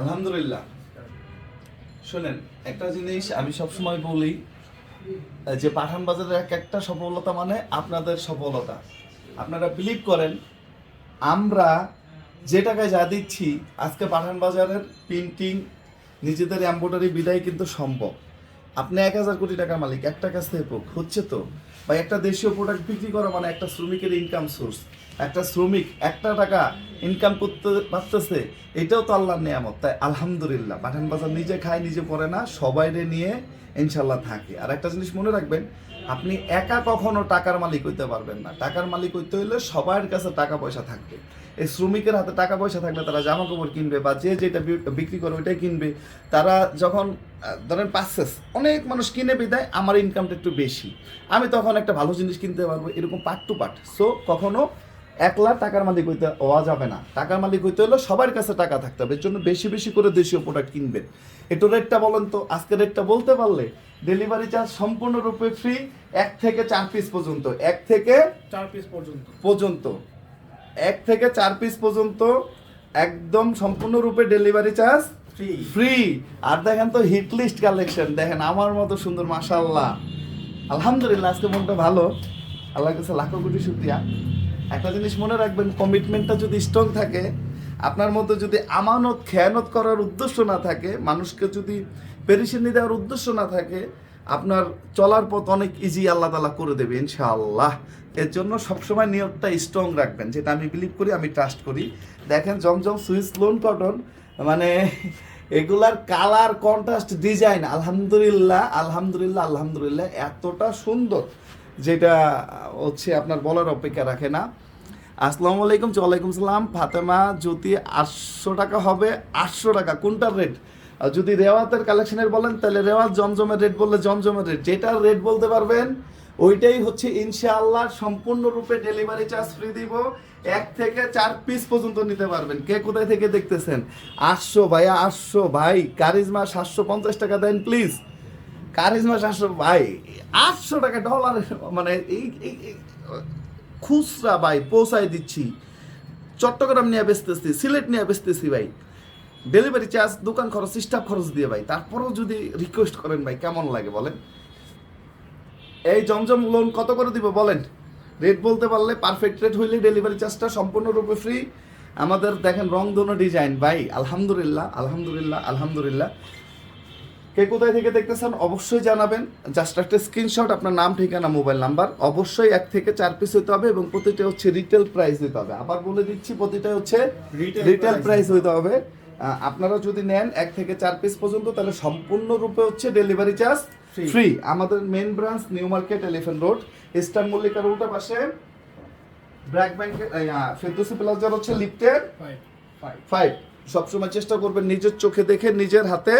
আলহামদুলিল্লাহ। শোনেন, একটা জিনিস আমি সবসময় বলি, যে পাঠান বাজারের এক একটা সফলতা মানে আপনাদের সফলতা। আপনারা বিলিভ করেন, আমরা যে টাকায় যা দিচ্ছি, আজকে পাঠান বাজারের প্রিন্টিং নিজেদের এম্ব্রয়ডারি বিদায় কিন্তু সম্ভব। আপনি এক হাজার কোটি টাকার মালিক, একটা কাছ থেকে হোক হচ্ছে তো? বা একটা দেশীয় প্রোডাক্ট বিক্রি করা মানে একটা শ্রমিকের ইনকাম সোর্স একটা শ্রমিক একটা টাকা ইনকাম করতে পারতেছে, এটাও তো আল্লাহর নিয়ামত। তাই আলহামদুলিল্লাহ পাঠান বাজার নিজে খায়, নিজে পড়ে না, সবাইরে নিয়ে ইনশাল্লাহ থাকে। আর একটা জিনিস মনে রাখবেন, আপনি একা কখনো টাকার মালিক হইতে পারবেন না। টাকার মালিক হইতে হইলে সবার কাছে টাকা পয়সা থাকবে। এই শ্রমিকের হাতে টাকা পয়সা থাকলে তারা জামা কাপড় কিনবে বা যে যেটা বিক্রি করে ওইটাই কিনবে। তারা যখন ধরেন পাচ্ছেস অনেক মানুষ কিনে বিদায় আমার ইনকামটা একটু বেশি। আমি তখন একটা ভালো জিনিস কিনতে পারব এরকম পার্ট টু পার্ট সো কখনো একলা টাকার মালিক হইতে হওয়া যাবে না। টাকার মালিক হইতে হলে সবার কাছে টাকা থাকতে হবে। এর জন্য বেশি বেশি করে দেশীয় প্রোডাক্ট কিনবেন। একটু রেটটা বলেন তো আজকে রেটটা বলতে পারলে ডেলিভারি চার্জ সম্পূর্ণরূপে ফ্রি এক থেকে চার পিস পর্যন্ত এক থেকে চার পিস পর্যন্ত। পর্যন্ত। এক থেকে চার পিস পর্যন্ত একদম সম্পূর্ণরূপে ডেলিভারি চার্জ ফ্রি আর দেখেন তো হিট লিস্ট কালেকশন দেখেন আমার মতো সুন্দর মাশাল্লাহ আলহামদুলিল্লাহ, আজকে মনটা ভালো। আল্লাহর কাছে লাখো কোটি শুক্রিয়া। একটা জিনিস মনে রাখবেন কমিটমেন্টটা যদি স্ট্রং থাকে, আপনার মধ্যে যদি আমানত, খেয়ানত করার উদ্দেশ্য না থাকে, মানুষকে যদি পেরেশানি দেওয়ার উদ্দেশ্য না থাকে, আপনার চলার পথ অনেক ইজি আল্লাহ তালা করে দেবে, ইনশাআল্লাহ। এর জন্য সবসময় নিয়োগটা স্ট্রং রাখবেন। যেটা আমি বিলিভ করি, আমি ট্রাস্ট করি। দেখেন, জমজম সুইস লোন কটন মানে এগুলার কালার কন্ট্রাস্ট ডিজাইন আলহামদুলিল্লাহ আলহামদুলিল্লাহ আলহামদুলিল্লাহ, এতটা সুন্দর। যেটা হচ্ছে আপনার বলার অপেক্ষা রাখে না। আসসালামু আলাইকুম, ওয়ালাইকুম সালাম। ফাতেমা যদি আটশো টাকা হবে, আটশো টাকা। কোনটার রেট যদি রেওয়াতের কালেকশনের বলেন, তাহলে রেওয়াত জমজমের রেট বললে জমজমের রেট যেটার রেট বলতে পারবেন ওইটাই হচ্ছে ইনশাআল্লাহ সম্পূর্ণরূপে ডেলিভারি চার্জ ফ্রি দিব। এক থেকে চার পিস পর্যন্ত নিতে পারবেন। কে কোথায় থেকে দেখতেছেন? আটশো ভাইয়া, আটশো ভাই, কারিজমা সাতশো পঞ্চাশ টাকা দেন প্লিজ কারিজমা সাতশো, ভাই, আটশো টাকা ডলার মানে এই খুচরা ভাই, পৌঁছায় দিচ্ছি। চট্টগ্রাম নিয়ে বেচতেছি, সিলেট নিয়ে বেচতেছি ভাই। ডেলিভারি চার্জ দোকান খরচ স্টাফ খরচ দিয়ে ভাই। তারপরেও যদি রিকোয়েস্ট করেন ভাই, কেমন লাগে বলেন? এই জমজম লোন কত করে দিব বলেন? রেট বলতে পারলে পারফেক্ট রেট হইলে ডেলিভারি চার্জটা সম্পূর্ণরূপে ফ্রি আমাদের দেখেন রং দোনো ডিজাইন ভাই। আলহামদুলিল্লাহ আলহামদুলিল্লাহ আলহামদুলিল্লাহ। কে কোথায় থেকে দেখতেছেন অবশ্যই জানাবেন। জাস্ট একটা স্ক্রিনশট আপনার নাম ঠিকানা মোবাইল নাম্বার অবশ্যই এক থেকে চার পিস হইতে হবে এবং প্রতিটা হচ্ছে রিটেল প্রাইস দিতে হবে। আবার বলে দিচ্ছি প্রতিটা হচ্ছে রিটেল প্রাইস হইতে হবে। আপনারা যদি নেন এক থেকে চার পিস পর্যন্ত তাহলে সম্পূর্ণরূপে হচ্ছে ডেলিভারি চার্জ. ফ্রি আমাদের main branch New Market Elephant Road Eastern মল্লিকার উল্টা পাশে ব্র্যাক ব্যাংকের ফেরদৌসি প্লাজার হচ্ছে লিফটের ফাইভ ফাইভ ফাইভ সবসময় চেষ্টা করবেন নিজের চোখে দেখে নিজের হাতে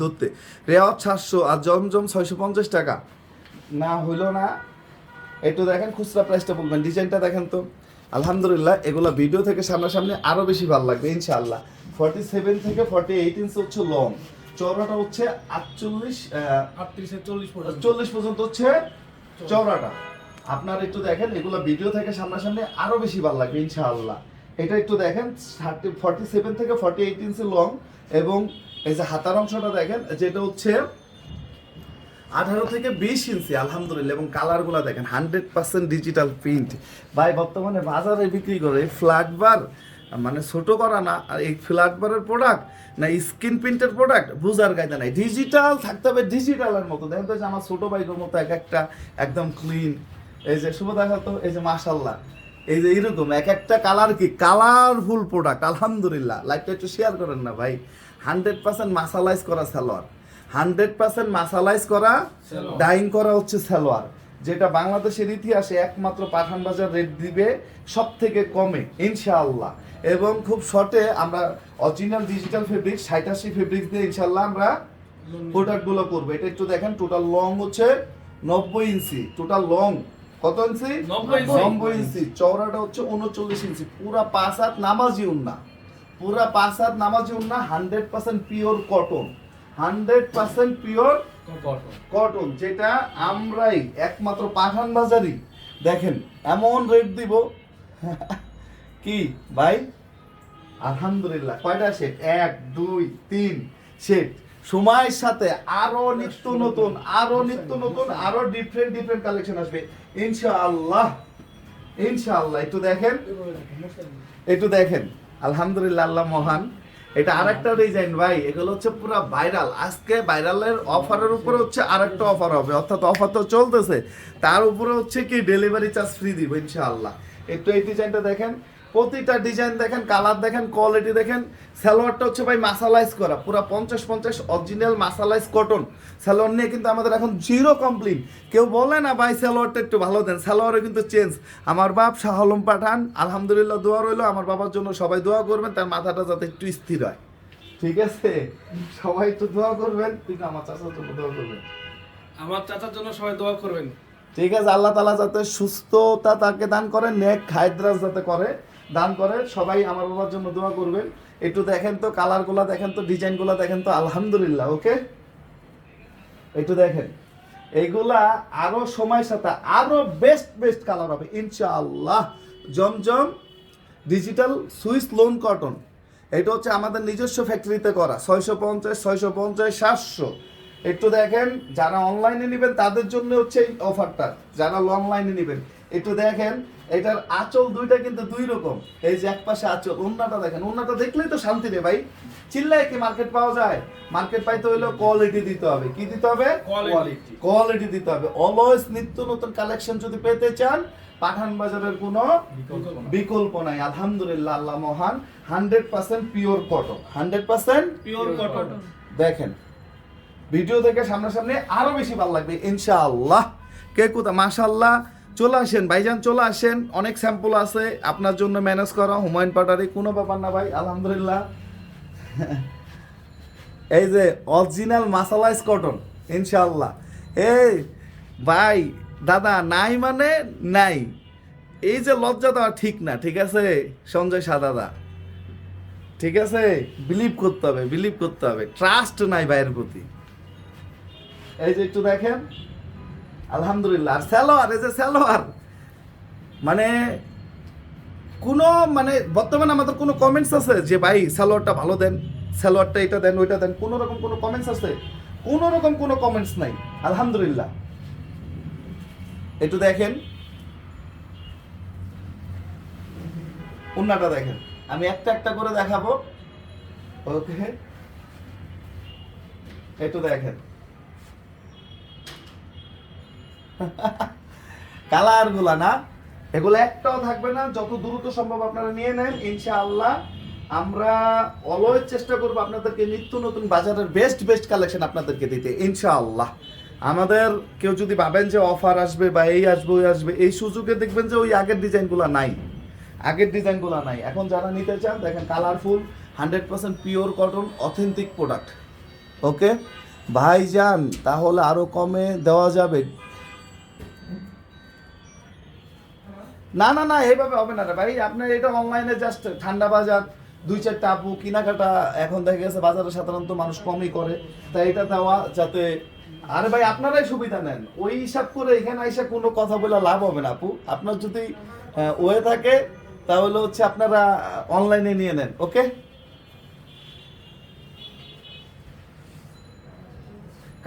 ধরতে। রেওয়াজ সাতশো আর জমজম ছয়শো পঞ্চাশ টাকা। না হইল না। একটু দেখেন খুচরা প্রাইসটা বলবেন ডিজাইনটা দেখেন তো। আলহামদুলিল্লাহ এগুলো ভিডিও থেকে সামনাসামনি আরও বেশি ভালো লাগবে ইনশাআল্লাহ। ফর্টি সেভেন থেকে ফর্টি এইট ইঞ্চ হচ্ছে লং চওড়াটা হচ্ছে আটচল্লিশ আটত্রিশে চল্লিশ চল্লিশ পর্যন্ত হচ্ছে চওড়াটা। আপনার একটু দেখেন এগুলো ভিডিও থেকে সামনাসামনি আরও বেশি ভালো লাগবে ইনশাআল্লাহ। এটা একটু দেখেন থার্টি ফর্টি সেভেন থেকে ফর্টি এইট ইঞ্চি লং এবং এই যে হাতার অংশটা দেখেন যেটা হচ্ছে আঠারো থেকে বিশ ইঞ্চি আলহামদুলিল্লাহ এবং কালারগুলো দেখেন হান্ড্রেড পার্সেন্ট ডিজিটাল প্রিন্ট ভাই বর্তমানে বাজারে বিক্রি করে ফ্ল্যাট বার মানে ছোট করা না আর এই ফ্ল্যাট বারের প্রোডাক্ট না স্ক্রিন প্রিন্টের প্রোডাক্ট বুঝার গাইতে নাই। ডিজিটাল থাকতে হবে ডিজিটালের মতো। দেখেন তো যে আমার ছোট বাইকের মতো এক একটা একদম ক্লিন এই যে শুভ দেখা তো এই যে মাশাল্লাহ এই যে এরকম এক একটা কালার কি কালারফুল প্রোডাক্ট আলহামদুলিল্লাহ। লাইভটা একটু শেয়ার করেন না ভাই। হান্ড্রেড পার্সেন্ট মাসালাইজ করা সালোয়ার। হান্ড্রেড পার্সেন্ট মাসালাইজ করা। ডাইং করা হচ্ছে সালোয়ার। যেটা বাংলাদেশের ইতিহাসে একমাত্র পাঠান বাজার রেট দিবে সব থেকে কমে ইনশাআল্লাহ। এবং খুব শর্টে আমরা অরিজিনাল ডিজিটাল ফেব্রিক সাইটাসি ফেব্রিক দিয়ে ইনশাআল্লাহ আমরা প্রোডাক্টগুলো করব। এটা একটু দেখেন টোটাল লং হচ্ছে নব্বই ইঞ্চি। টোটাল লং কত ইঞ্চি? 90 ইঞ্চি। নব্বই ইঞ্চি। চওড়াটা হচ্ছে উনচল্লিশ ইঞ্চি। পুরা পাঁচ হাত নামাজি উন্না। পুরা পাঁচ হাত নামাজি উন্না hundred percent pure cotton hundred percent pure cotton. যেটা আমরাই একমাত্র পাঠান বাজারই। দেখেন এমন রেট দিব। কি ভাই? আলহামদুলিল্লাহ কয়টা সেট এক দুই তিন সেট সময়ের সাথে আরও নিত্য নতুন আরও নিত্য নতুন আরও ডিফারেন্ট ডিফারেন্ট কালেকশন আসবে। ইনশাআল্লাহ ইনশাআল্লাহ। একটু দেখেন। একটু দেখেন। আলহামদুলিল্লাহ আল্লাহ মহান। এটা আরেকটা ডিজাইন ভাই। এগুলো হচ্ছে পুরো ভাইরাল আজকে ভাইরালের অফারের উপরে হচ্ছে আরেকটা অফার হবে। অর্থাৎ অফার তো চলতেছে। তার উপরে হচ্ছে কি ডেলিভারি চার্জ ফ্রি দিব, ইনশাআল্লাহ। একটু এই ডিজাইনটা দেখেন। প্রতিটা ডিজাইন দেখেন কালার দেখেন কোয়ালিটি দেখেন। সালোয়ারটা হচ্ছে ভাই মাসালাইজ করা পুরো পঞ্চাশ পঞ্চাশ অরিজিনাল মাসালাইজ কটন সালোয়ার নিয়ে কিন্তু আমাদের এখন জিরো কমপ্লিট কেউ বলে না ভাই সালোয়ারটা একটু ভালো দেন সালোয়ারে কিন্তু চেঞ্জ আমার বাপ শাহ আলম পাঠান আলহামদুলিল্লাহ দোয়া রইল আমার বাবার জন্য সবাই দোয়া করবেন তার মাথাটা যাতে একটু স্থির হয়। ঠিক আছে? সবাই একটু দোয়া করবেন কিন্তু আমার চাচার জন্য দোয়া করবেন। আমার চাচার জন্য সবাই দোয়া করবেন। ঠিক আছে আল্লাহ তালা যাতে সুস্থতা তাকে দান করে নেক হায়দ্রাস যাতে করে। দান করে, সবাই আমার বাবার জন্য দোয়া করবেন। একটু দেখেন তো কালারগুলো, দেখেন তো ডিজাইনগুলো, দেখেন তো আলহামদুলিল্লাহ, ওকে? একটু দেখেন। এইগুলা আরও সময়ের সাথে আরও বেস্ট বেস্ট কালার হবে, ইনশাআল্লাহ। Zamzam digital Swiss lawn cotton এটা হচ্ছে আমাদের নিজস্ব ফ্যাক্টরিতে করা, ছয়শো পঞ্চাশ ছয়শো পঞ্চাশ, সাতশো। একটু দেখেন, যারা অনলাইনে নেবেন, তাদের জন্য হচ্ছে এই অফারটা যারা অনলাইনে নেবেন একটু দেখেন এটার আঁচল দুইটা কিন্তু দুই রকম। এই যে এক পাশে আঁচল উন্নাটা দেখেন উন্নাটা দেখলেই তো শান্তি রে ভাই। চিল্লায় কি মার্কেট পাওয়া যায়? মার্কেট পাইতে হইলে কোয়ালিটি দিতে হবে। কি দিতে হবে? Quality। কোয়ালিটি দিতে হবে। অলওয়েজ নিত্য নতুন কালেকশন যদি পেতে চান পাঠান বাজারের কোনো বিকল্প নাই। আলহামদুলিল্লাহ আল্লাহ মহান। Hundred percent pure cotton hundred percent pure cotton দেখেন ভিডিও দেখে সামনাসামনি আরও বেশি ভালো লাগবে ইনশাআল্লাহ। কে কোথা মাশাল্লাহ চলে আসেন, ভাইজান চলে আসেন। অনেক স্যাম্পল আছে, আপনার জন্য ম্যানেজ করা, হুমায়ুন পাটারি, কোনো ব্যাপার না ভাই, আলহামদুলিল্লাহ। এই যে অরিজিনাল মাসালাইজ কটন ইনশাল্লাহ এই, ভাই, দাদা, নাই মানে নাই। এই যে লজ্জা দেওয়া ঠিক না, ঠিক আছে? সঞ্জয় সাদাদা ঠিক আছে? বিলিভ করতে হবে বিলিভ করতে হবে। ট্রাস্ট নাই ভাইয়ের প্রতি। এই যে একটু দেখেন। আলহামদুলিল্লাহ, আর স্যালোয়ার এই যে স্যালোয়ার মানে কোনো মানে বর্তমানে আমাদের কোনো কমেন্টস আছে যে, ভাই স্যালোয়ারটা ভালো দেন স্যালোয়ারটা এটা দেন, ওইটা দেন? কোনো রকম কোনো কমেন্টস আছে? কোনো রকম কোনো কমেন্টস নাই, আলহামদুলিল্লাহ। একটু দেখেন। উন্নাটা দেখেন। আমি একটা একটা করে দেখাবো। ওকে একটু দেখেন। কালারগুলা না, এগুলো একটাও থাকবে না, যত দ্রুত সম্ভব আপনারা নিয়ে নেন, ইনশাআল্লাহ। আমরা অলওয়েজ চেষ্টা করব আপনাদেরকে নিত্য নতুন বাজারের বেস্ট বেস্ট কালেকশন আপনাদেরকে দিতে, ইনশাআল্লাহ। আমাদের কেউ যদি ভাবেন যে অফার আসবে বা এই আসবে, ওই আসবে, এই সুযোগে দেখবেন যে ওই আগের ডিজাইনগুলো নাই। আগের ডিজাইনগুলো নাই। এখন যারা নিতে চান, দেখেন colourful hundred percent pure cotton authentic product okay ভাইজান, তাহলে আরও কমে দেওয়া যাবে না না না, এইভাবে হবে না ভাই। আপনার এটা অনলাইনে জাস্ট ঠান্ডা বাজার, দুই চারটা আপু কেনাকাটা এখন দেখা গেছে বাজারে সাধারণত মানুষ কমই করে। তাই এটা দেওয়া যাতে আরে ভাই, আপনারাই সুবিধা নেন। ওই হিসাব করে এখানে এসে কোনো কথা বলে লাভ হবে না আপু। আপনার যদি ওয়ে থাকে, তাহলে হচ্ছে আপনারা অনলাইনে নিয়ে নেন, ওকে?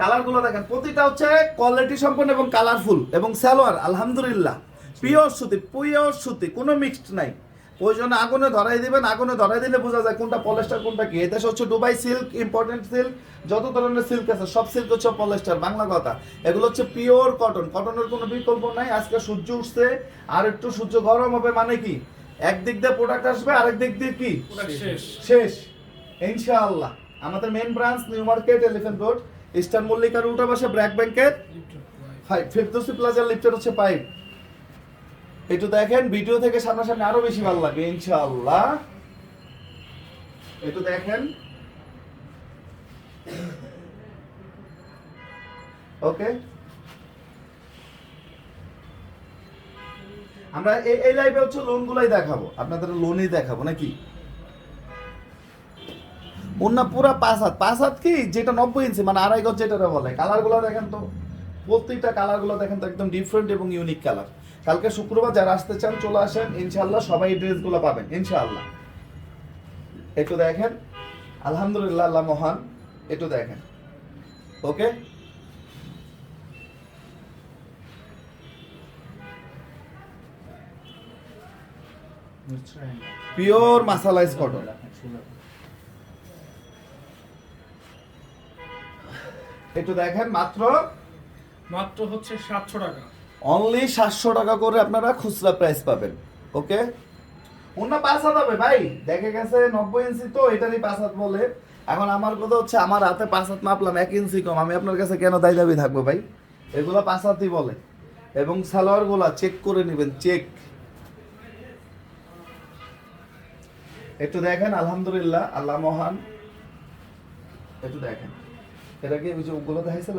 কালারগুলো দেখেন, প্রতিটা হচ্ছে কোয়ালিটি সম্পন্ন এবং কালারফুল এবং সালোয়ার আলহামদুলিল্লাহ। পিওর সুতি পিওর সুতি কোনো মিক্সড নাই। প্রয়োজনে আগুনে ধরাই দিবেন আগুনে ধরাই দিলে বোঝা যায় কোনটা পলেস্টার কোনটা কি। এদেশ হচ্ছে দুবাই সিল্ক ইম্পর্টেন্ট সিল্ক যত ধরনের সিল্ক আছে সব সিল্ক হচ্ছে পলেস্টার বাংলা কথা। এগুলো হচ্ছে পিওর কটন কটনের কোনো বিকল্প নাই। আজকে সূর্য উঠছে আর একটু সূর্য গরম হবে মানে কি? একদিক দিয়ে প্রোডাক্ট আসবে আরেক দিক দিয়ে কি? শেষ। শেষ। ইনশাআল্লাহ। আমাদের main branch New Market Elephant Road Eastern মল্লিকার উল্টা পাশে ব্র্যাক ব্যাংকের ফাইভ ফিফদোসি প্লাজার লিফটের হচ্ছে পাইপ একটু দেখেন, ভিডিও থেকে সামনাসামনি আরও বেশি ভালো লাগবে, ইনশাআল্লাহ। একটু দেখেন। ওকে আমরা এই এই লাইভে হচ্ছে লোনগুলাই দেখাবো। আপনাদের লোনই দেখাবো, নাকি? ওনা পুরা পাঁচ হাত। পাঁচ হাত কি? যেটা নব্বই ইঞ্চি মানে আড়াই গজ যেটা বলে। কালার কালারগুলো দেখেন তো। প্রত্যেকটা কালারগুলো দেখেন তো একদম ডিফারেন্ট এবং ইউনিক কালার কালকে শুক্রবার যারা আসতে চান, চলে আসেন, ইনশাআল্লাহ সবাই ড্রেসগুলো পাবেন, ইনশাআল্লাহ। একটু দেখেন। আলহামদুলিল্লাহ, আল্লাহ মহান। একটু দেখেন। ওকে? পিওর মাসালাইজ কটন একটু দেখেন, মাত্র মাত্র হচ্ছে সাতশো টাকা। অনলি সাতশো টাকা করে আপনারা খুচরা প্রাইস পাবেন ওকে অন্য পাঁচ হাত হবে ভাই, দেখে গেছে নব্বই ইঞ্চি তো, এটারই পাঁচ হাত বলে। এখন আমার কথা হচ্ছে, আমার হাতে পাঁচ হাত মাপলাম, এক ইঞ্চি কম, আমি আপনার কাছে কেন দায় দাবি থাকব ভাই? এগুলো পাঁচ হাতই বলে। এবং সালোয়ারগুলা চেক করে নেবেন চেক একটু দেখেন, আলহামদুলিল্লাহ, আল্লাহ মহান। একটু দেখেন। এটা কি ওই যে ওগুলো দেখাইছিল